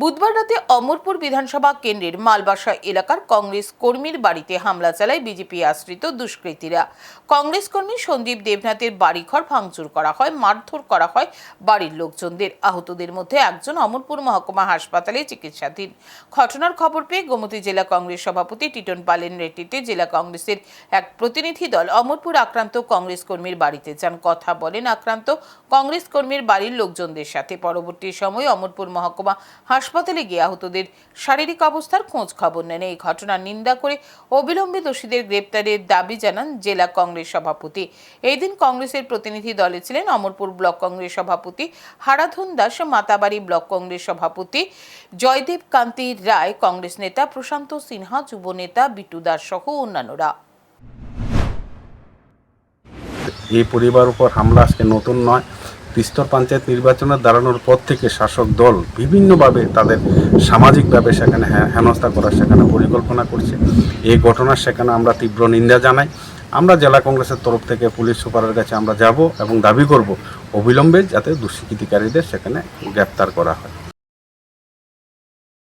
বুধবার রাতে অমরপুর বিধানসভা কেন্দ্রের মালবাসা এলাকার কংগ্রেস কর্মীর বাড়িতে হামলা চালায় বিজেপি আশ্রিত দুষ্কৃতীরা। কংগ্রেস কর্মী সন্দীপ দেবনাথের বাড়িঘর ভাঙচুর করা হয়, মারধর করা হয় বাড়ির লোকজনদের। আহতদের মধ্যে একজন অমরপুর মহকুমা হাসপাতালে চিকিৎসাধীন। ঘটনার খবর পেয়ে গোমতী জেলা কংগ্রেস সভাপতি টিটন পালেন নেতৃত্বে জেলা কংগ্রেসের এক প্রতিনিধি দল অমরপুর আক্রান্ত কংগ্রেস কর্মীর বাড়িতে যান। কথা বলেন আক্রান্ত কংগ্রেস কর্মীর বাড়ির লোকজনদের সাথে। পরবর্তী সময় অমরপুর মহকুমা হাসপাতালে গিয়ে আহতদের শারীরিক অবস্থার খোঁজ খবর নেন। এই ঘটনার নিন্দা করে অবিলম্বে দোষীদের গ্রেপ্তারের দাবি জানান জেলা কংগ্রেস সভাপতি। এই দিন কংগ্রেসের প্রতিনিধি দলে ছিলেন অমরপুর ব্লক কংগ্রেস সভাপতি হারাধন দাস, মাতাবাড়ি ব্লক কংগ্রেস সভাপতি জয়দেব কান্তি রায়, কংগ্রেস নেতা প্রশান্ত সিনহা, যুব নেতা বিটু দাস সহ অন্যান্যরা। এই পরিবার উপর হামলা আজকে নতুন নয়। তিস্তর পঞ্চায়েত নির্বাচনে দাঁড়ানোর পর থেকে শাসক দল বিভিন্নভাবে তাদের সামাজিকভাবে সেখানে হেনস্থা করার সেখানে পরিকল্পনা করছে। এই ঘটনার সেখানে আমরা তীব্র নিন্দা জানাই। আমরা জেলা কংগ্রেসের তরফ থেকে পুলিশ সুপারের কাছে আমরা যাব এবং দাবি করব, অবিলম্বে যাতে দুষ্কৃতিকারীদের সেখানে গ্রেপ্তার করা হয়।